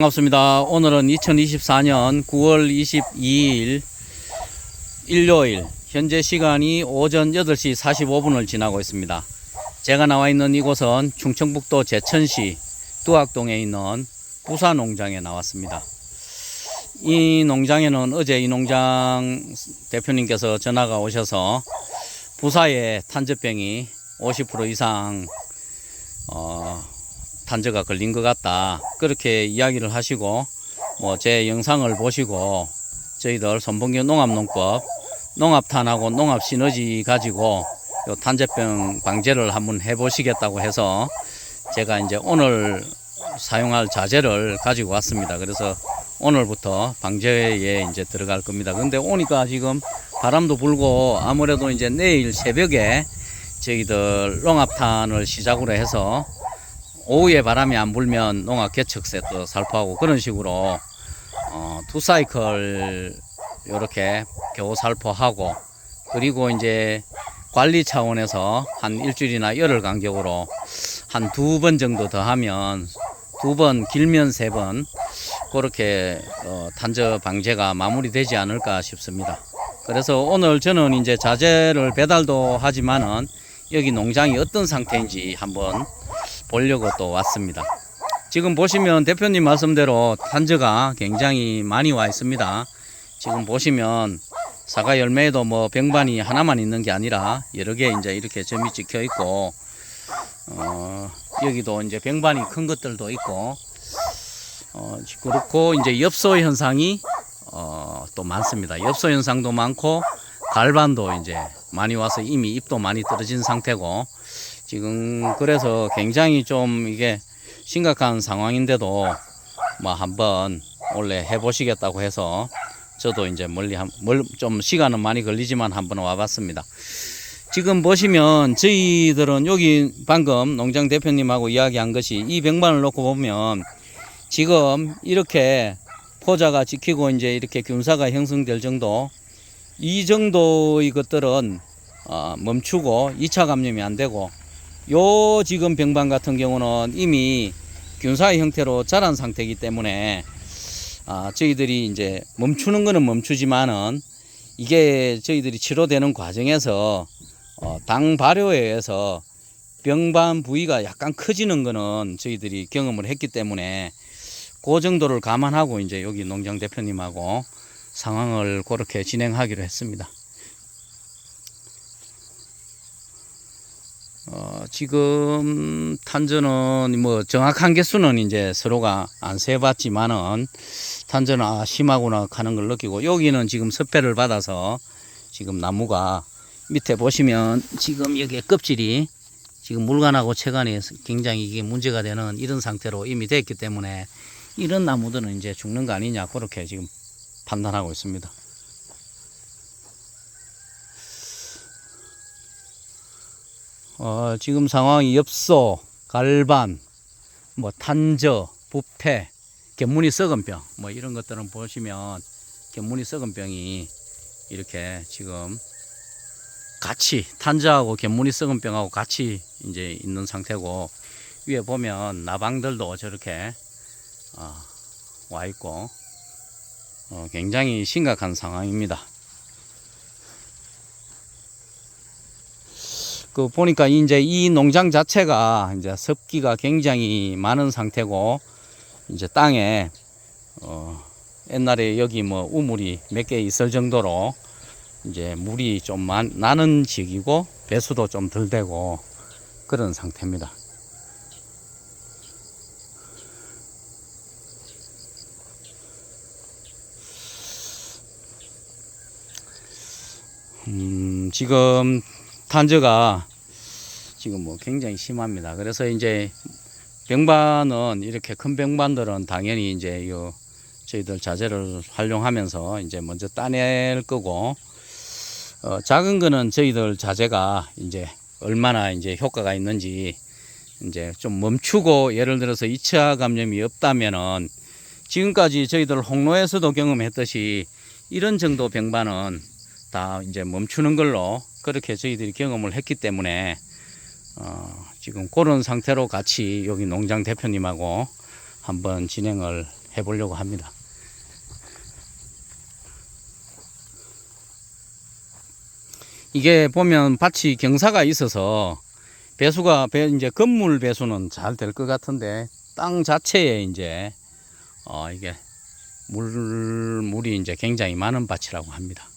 반갑습니다. 오늘은 2024년 9월 22일 일요일 현재 시간이 오전 8시 45분을 지나고 있습니다. 제가 나와 있는 이곳은 충청북도 제천시 두악동에 있는 부사 농장에 나왔습니다. 이 농장에는 어제 이 농장 대표님께서 전화가 오셔서 부사에 탄저병이 50% 이상 어, 탄저가 걸린 것 같다. 그렇게 이야기를 하시고 뭐 제 영상을 보시고 저희들 선봉교 농업농법 농업탄하고 농업 시너지 가지고 요 탄저병 방제를 한번 해보시겠다고 해서 제가 이제 오늘 사용할 자재를 가지고 왔습니다. 그래서 오늘부터 방제에 이제 들어갈 겁니다. 근데 오니까 지금 바람도 불고 아무래도 이제 내일 새벽에 저희들 농업탄을 시작으로 해서 오후에 바람이 안 불면 농악 개척 세트 살포하고 그런 식으로 어, 두 사이클 이렇게 겨우 살포하고 그리고 이제 관리 차원에서 한 일주일이나 열흘 간격으로 한 두 번 정도 더 하면 두 번 길면 세 번 그렇게 어, 탄저 방제가 마무리되지 않을까 싶습니다. 그래서 오늘 저는 이제 자재를 배달도 하지만은 여기 농장이 어떤 상태인지 한번 보려고 또 왔습니다. 지금 보시면 대표님 말씀대로 탄저가 굉장히 많이 와 있습니다. 지금 보시면 사과 열매에도 뭐 병반이 하나만 있는 게 아니라 여러 개 이제 이렇게 점이 찍혀 있고 어, 여기도 이제 병반이 큰 것들도 있고 어, 그렇고 이제 엽소 현상이 어, 또 많습니다. 엽소 현상도 많고 갈반도 이제 많이 와서 이미 잎도 많이 떨어진 상태고 지금 그래서 굉장히 좀 이게 심각한 상황인데도 뭐 한번 원래 해보시겠다고 해서 저도 이제 멀리 한, 멀, 좀 시간은 많이 걸리지만 한번 와봤습니다. 지금 보시면 저희들은 여기 방금 농장 대표님하고 이야기한 것이 이 병반을 놓고 보면 지금 이렇게 포자가 지키고 이제 이렇게 균사가 형성될 정도 이 정도의 것들은 어, 멈추고 2차 감염이 안 되고 요 지금 병반 같은 경우는 이미 균사의 형태로 자란 상태이기 때문에 아, 저희들이 이제 멈추는 거는 멈추지만은 이게 저희들이 치료되는 과정에서 어, 당 발효에 의해서 병반 부위가 약간 커지는 거는 저희들이 경험을 했기 때문에 그 정도를 감안하고 이제 여기 농장 대표님하고 상황을 그렇게 진행하기로 했습니다. 지금 탄저는 뭐 정확한 개수는 이제 서로가 안 세봤지만은 탄저는 아, 심하구나 하는 걸 느끼고 여기는 지금 섭배를 받아서 지금 나무가 밑에 보시면 지금 여기에 껍질이 지금 물관하고 체관이 굉장히 이게 문제가 되는 이런 상태로 이미 됐기 때문에 이런 나무들은 이제 죽는 거 아니냐 그렇게 지금 판단하고 있습니다. 어, 지금 상황이 엽소, 갈반, 뭐 탄저, 부패, 견문이 썩은 병, 뭐 이런 것들은 보시면 견문이 썩은 병이 이렇게 지금 같이 탄저하고 견문이 썩은 병하고 같이 이제 있는 상태고 위에 보면 나방들도 저렇게 어, 와 있고 어, 굉장히 심각한 상황입니다. 그 보니까 이제 이 농장 자체가 이제 습기가 굉장히 많은 상태고 이제 땅에 어 옛날에 여기 뭐 우물이 몇 개 있을 정도로 이제 물이 좀 많, 나는 지역이고 배수도 좀 덜 되고 그런 상태입니다. 음, 지금 탄저가 지금 뭐 굉장히 심합니다. 그래서 이제 병반은 이렇게 큰 병반들은 당연히 이제 요 저희들 자재를 활용하면서 이제 먼저 따낼 거고 어, 작은 거는 저희들 자재가 이제 얼마나 이제 효과가 있는지 이제 좀 멈추고 예를 들어서 2차 감염이 없다면은 지금까지 저희들 홍로에서도 경험했듯이 이런 정도 병반은 다 이제 멈추는 걸로 그렇게 저희들이 경험을 했기 때문에 어, 지금 그런 상태로 같이 여기 농장 대표님하고 한번 진행을 해 보려고 합니다. 이게 보면 밭이 경사가 있어서 배수가 배 이제 건물 배수는 잘 될 것 같은데 땅 자체에 이제 어 이게 물 물이 이제 굉장히 많은 밭이라고 합니다.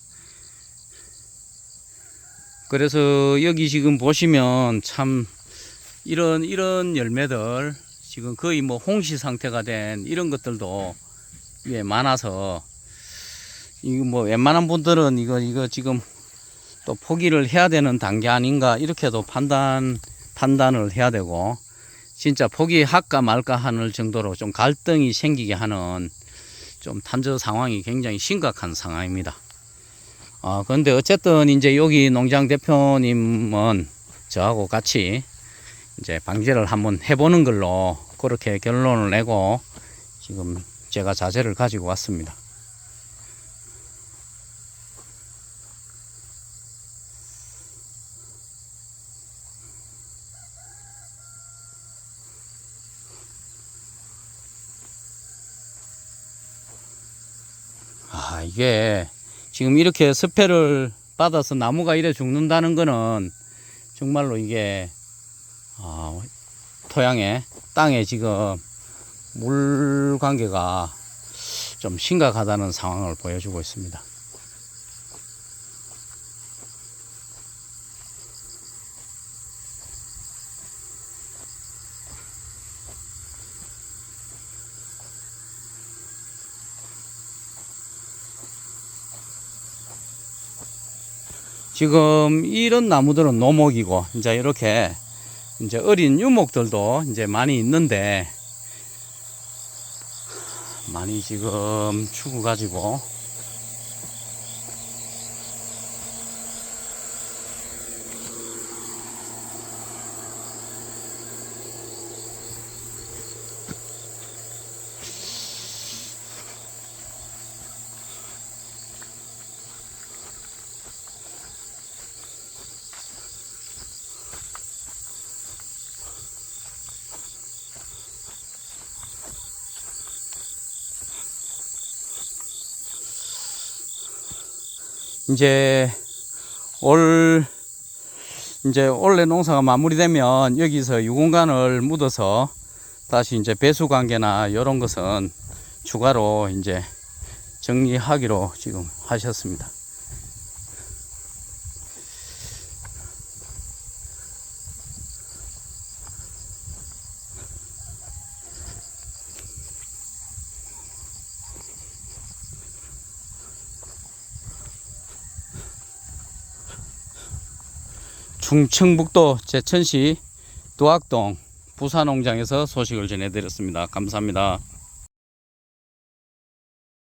그래서 여기 지금 보시면 참 이런 이런 열매들 지금 거의 뭐 홍시 상태가 된 이런 것들도 예 많아서 이거 뭐 웬만한 분들은 이거 이거 지금 또 포기를 해야 되는 단계 아닌가 이렇게도 판단 판단을 해야 되고 진짜 포기할까 말까 하는 정도로 좀 갈등이 생기게 하는 좀 탄저 상황이 굉장히 심각한 상황입니다. 아 그런데 어쨌든 이제 여기 농장 대표님은 저하고 같이 이제 방제를 한번 해보는 걸로 그렇게 결론을 내고 지금 제가 자재를 가지고 왔습니다. 아, 이게 지금 이렇게 스페를 받아서 나무가 이래 죽는다는 거는 정말로 이게 아, 토양에 땅에 지금 물 관계가 좀 심각하다는 상황을 보여주고 있습니다. 지금 이런 나무들은 노목이고 이제 이렇게 이제 어린 유목들도 이제 많이 있는데 많이 지금 죽어 가지고 이제 올 이제 올해 농사가 마무리되면 여기서 유공간을 묻어서 다시 이제 배수 관계나 이런 것은 추가로 이제 정리하기로 지금 하셨습니다. 충청북도 제천시 도악동 부산농장에서 소식을 전해드렸습니다. 감사합니다.